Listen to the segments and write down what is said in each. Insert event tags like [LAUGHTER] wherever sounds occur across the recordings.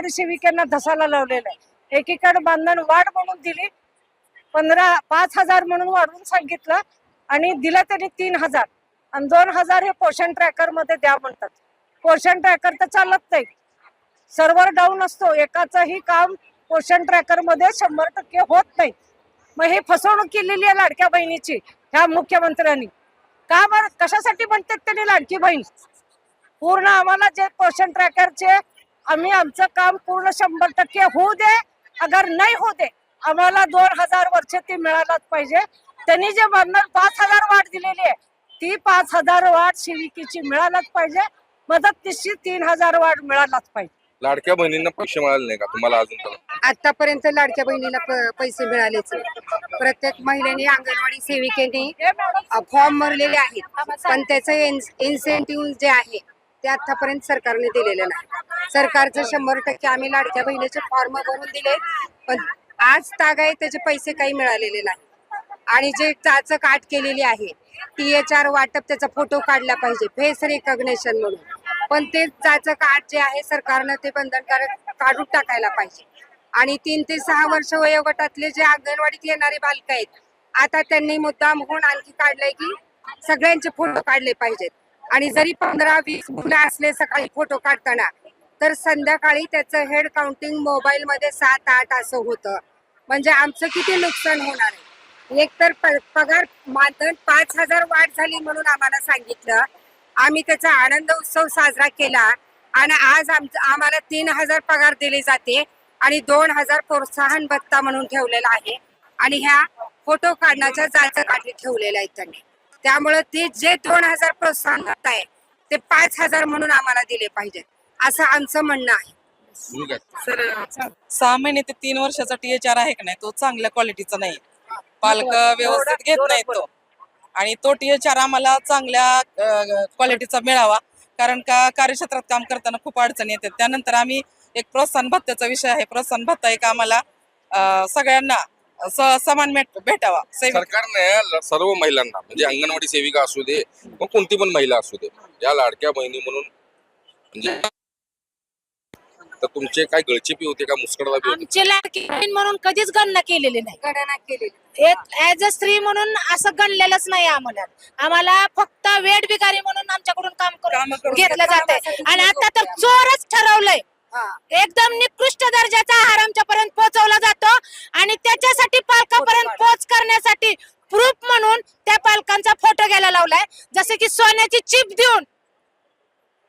Ward सेविकांना धसाला लावलेलं आहे. एकीकडे बांधण वाढ म्हणून दिली पंधरा पाच हजार म्हणून वाढवून सांगितलं आणि दिलं त्यांनी तीन हजार. आणि दोन हजार हे पोषण ट्रॅकरमध्ये द्या म्हणतात. पोषण ट्रॅकर तर चालत नाही. सर्व्हर डाऊन असतो. एकाचंही काम पोषण ट्रॅकरमध्ये शंभर टक्के होत नाही. मग हे फसवणूक केलेली आहे लाडक्या बहिणीची ह्या मुख्यमंत्र्यांनी. का बरं? कशासाठी म्हणतात त्यांनी लाडकी बहीण? पूर्ण आम्हाला जे पोषण ट्रॅकरचे आम्ही आमचं काम पूर्ण शंभर टक्के होऊ दे. अगर नाही होऊ दे आम्हाला दोन हजार वर्ष ती मिळायलाच पाहिजे. त्यांनी जे म्हणणार पाच हजार वाढ दिलेली आहे. ती पाच हजार वाढ शिविकीची मिळायलाच पाहिजे. मदतनीसची तीन हजार वाढ मिळायलाच पाहिजे. लाडक्या बहिणींना पैसे मिळाले नाही का? तुम्हाला अजून आतापर्यंत लाडक्या बहिणीला पैसे मिळालेच. प्रत्येक महिलेने अंगणवाडी सेविकेने फॉर्म भरलेले आहेत. पण त्याचं इन्सेंटिव्ह जे आहे ते आतापर्यंत सरकारने दिलेलं नाही. सरकारचं शंभर टक्के आम्ही लाडक्या बहिणीचे फॉर्म भरून दिले पण आज तागाय त्याचे पैसे काही मिळालेले नाही. आणि जे चाचक आट केलेली आहे टी एच आर वाटप त्याचा फोटो काढला पाहिजे फेस रिकॉग्नेशन म्हणून. पण ते चाचक आट जे आहे सरकारनं ते बंधनकारक काढून टाकायला पाहिजे. आणि तीन ते सहा वर्ष वयोगटातले जे अंगणवाडीत येणारे बालक आहेत आता त्यांनी मुद्दाम होऊन आणखी काढलंय की सगळ्यांचे फोटो काढले पाहिजेत. आणि जरी पंधरा वीस मुलं असले सकाळी फोटो काढताना तर संध्याकाळी त्याचं हेड काउंटिंग मोबाईल मध्ये सात आठ असं होतं. म्हणजे आमचं किती नुकसान होणार आहे? एकतर पगार मानधन पाच हजार वाढ झाली म्हणून आम्हाला सांगितलं. आम्ही त्याचा आनंद उत्सव साजरा केला आणि आज आमचं आम्हाला तीन हजार पगार दिले जाते आणि दोन हजार प्रोत्साहन भत्ता म्हणून ठेवलेला आहे. आणि ह्या फोटो काढण्याच्या जायचं काठी ठेवलेल्या आहेत त्यांनी. त्यामुळे ते जे दोन हजार प्रोत्साहन भत्ता आहे ते पाच हजार म्हणून आम्हाला दिले पाहिजेत. असं आमचं म्हणणं आहे. सहा महिने ते तीन वर्षाचा टीएचआर आहे का नाही तो चांगल्या क्वालिटीचा नाही. पालक व्यवस्थित घेत नाहीत तो. आणि तो टीएचआर आम्हाला चांगल्या क्वालिटीचा मिळावा. कारण का कार्यक्षेत्रात काम करताना खूप अडचणी येतात. त्यानंतर आम्ही एक प्रोत्साहन भत्त्याचा विषय आहे. प्रोत्साहन भत्ता एक आम्हाला सगळ्यांना स- समान भेट- भेटावा. सेविका सरकारने सर्व महिलांना म्हणजे अंगणवाडी सेविका असू दे मग कोणती पण महिला असू दे या लाडक्या बहिणी म्हणून म्हणजे तर तुमचे काय गळचेपी होते का मुस्कडदाबी होते? आमची लाडकी बहीण म्हणून कधीच गणना केलेली नाही. गणना केलेली एक ऍज अ स्त्री म्हणून असं गणलेलंच नाही आम्हाला. आम्हाला फक्त वेट बिगारी म्हणून आमच्याकडून काम कामं करून घेतलं कामासाठी आणि आता तर चोरच ठरवलंय. हा एकदम निकृष्ट दर्जाचा आहार आमच्यापर्यंत पोहोचवला जातो आणि त्याच्यासाठी पालकापर्यंत पोच करण्यासाठी प्रूफ म्हणून त्या पालकांचा फोटो घ्यायला लावलाय. जसे की सोन्याची चिप देऊन.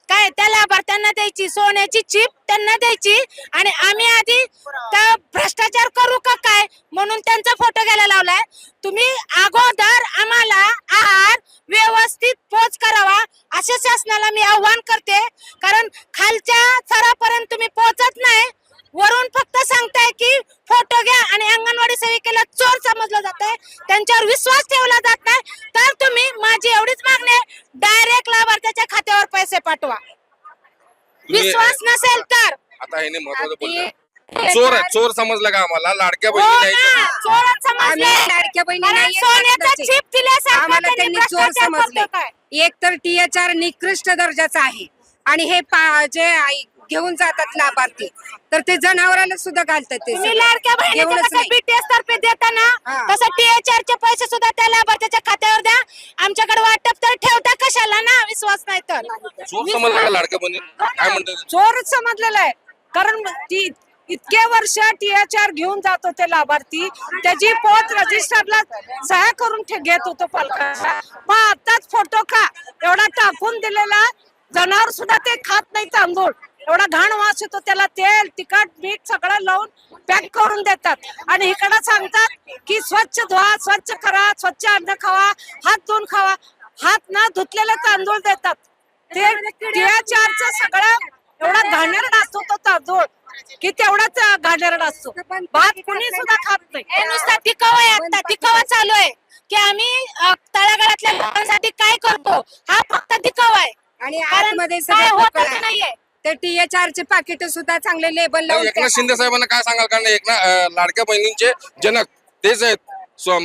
काय त्या लाभार्थ्यांना द्यायची सोन्याची चिप त्यांना द्यायची आणि आम्ही आधी त्या भ्रष्टाचार करू का काय म्हणून त्यांचा फोटो घ्यायला लावलाय. तुम्ही अगोदर आम्हाला आहार व्यवस्थित पोच करावा अशा शासनाला मी आव्हान करते. कारण खालच्या स्तरापर्यंत तुम्ही पोहोचत नाही. वरून फक्त सांगताय की फोटो घ्या आणि अंगणवाडी सेविकेला चोर समजलं जात आहे त्यांच्यावर विश्वास ठेवला जात नाही. तर तुम्ही माझी एवढीच मागणी आहे. डायरेक्ट लाभार्थ्याच्या खात्यावर पैसे पाठवा. विश्वास नसेल तर. आता [LAUGHS] चोर आहे चोर समजलं का आम्हाला? लाडक्या हो बहिणी ना, नाही चोरच आम्ही लाडक्या बहिणी सोन्याचा. चिप दिल्यासारखं आम्हाला त्यांनी चोर भ्रष्टाचार समजले करतो काय? एक तर टीएचआर निकृष्ट दर्जाचा आहे. आणि हे पा- जे आई- घेऊन जातात लाभार्थी तर ते जनावराला सुद्धा घालतात ते तुम्ही सगळं. लाडक्या बहिणीचं घेऊनच कसं नाही. बीटीएस तर्फे देताना हा. तसं टीएचआर चे पैसे सुद्धा त्या लाभार्थ्याच्या खात्यावर द्या. आमच्याकडे वाटप तर ठेवता कशाला ना? विश्वास नाही तर. चोर समजलं का लाडक्या बहिणी काय म्हणतात चोरच समजलेलं आहे. कारण ती इतके वर्ष टीएचआर घेऊन जात होते लाभार्थी. त्याची पोत रजिस्टरला सह्या करून ठे- घेत होतो पालकांचा. मग आताच फोटो का? एवढा टाकून दिलेला. जनावर सुद्धा ते खात नाही तांदूळ एवढा घाण वास येतो त्याला तेल तिखट मीठ सगळं लावून पॅक करून देतात. आणि इकडं सांगतात की स्वच्छ धुवा स्वच्छ करा स्वच्छ अन्न खावा हात धुवून खावा. हात न धुतलेले तांदूळ देतात. ते टीएचआरचं सगळं एवढा घाणेरडा असतो तो तांदूळ की तेवढाच घाणेरडा असतो. भात कुणी सुद्धा खात नाही. हे नुसता आहे आता. दिखावा चालू आहे. की आम्ही तळागाळातल्या लोकांसाठी काय करतो? हा फक्त दिखावा आहे. आणि आतमध्ये सगळं होतच पोकळ आहे. नाहीये. ते टीएचआर चे पाकिट सुद्धा चांगले लेबल लावून एकनाथ शिंदे साहेबांना काय सांगाल? कारण एकना अं, लाडक्या बहिणींचे जनक तेच आहेत. स्व-